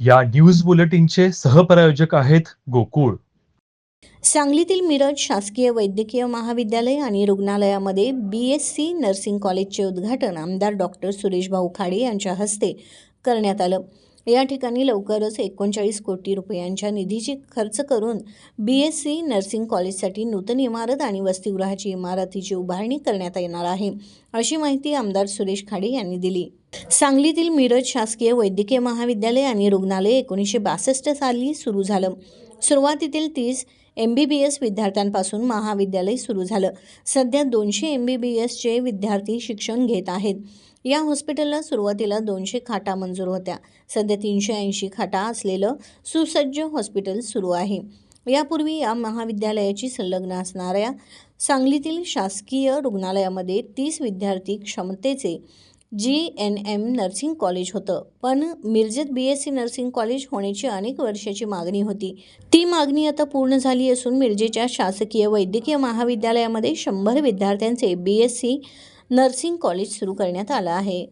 या न्यूज बुलेटिनचे सहप्रायोजक आहेत गोकुळ. सांगलीतील मिरज शासकीय वैद्यकीय महाविद्यालय आणि रुग्णालयामध्ये बी एस सी नर्सिंग कॉलेजचे उद्घाटन आमदार डॉक्टर सुरेश भाऊ खाडे यांच्या हस्ते करण्यात आलं. या ठिकाणी लवकरच एकोणचाळीस कोटी रुपयांच्या निधीची खर्च करून बी एस सी नर्सिंग कॉलेजसाठी नूतन इमारत आणि वसतिगृहाची इमारतीची उभारणी करण्यात येणार आहे अशी माहिती आमदार सुरेश खाडे यांनी दिली. सांगलीतील मिरज शासकीय वैद्यकीय महाविद्यालय आणि रुग्णालय एकोणीसशे बासष्ट साली सुरू झालं. सुरुवातीतील तीस एम बी बी एस विद्यार्थ्यांपासून महाविद्यालय सुरू झालं. सध्या दोनशे एम बी बी एसचे विद्यार्थी शिक्षण घेत आहेत. या हॉस्पिटलला सुरुवातीला दोनशे खाटा मंजूर होत्या. सध्या तीनशे ऐंशी खाटा असलेलं सुसज्ज हॉस्पिटल सुरू आहे. यापूर्वी या महाविद्यालयाची संलग्न असणाऱ्या सांगलीतील शासकीय रुग्णालयामध्ये तीस विद्यार्थी क्षमतेचे G N M nursing college होतं. पण मिरजेत B S C nursing college होण्याची अनेक वर्षाची मागणी होती. ती मागणी आता पूर्ण झाली असून मिरजेच्या शासकीय वैद्यकीय महाविद्यालयामध्ये शंभर विद्यार्थ्यांचे B S C nursing college सुरू करण्यात आलं आहे.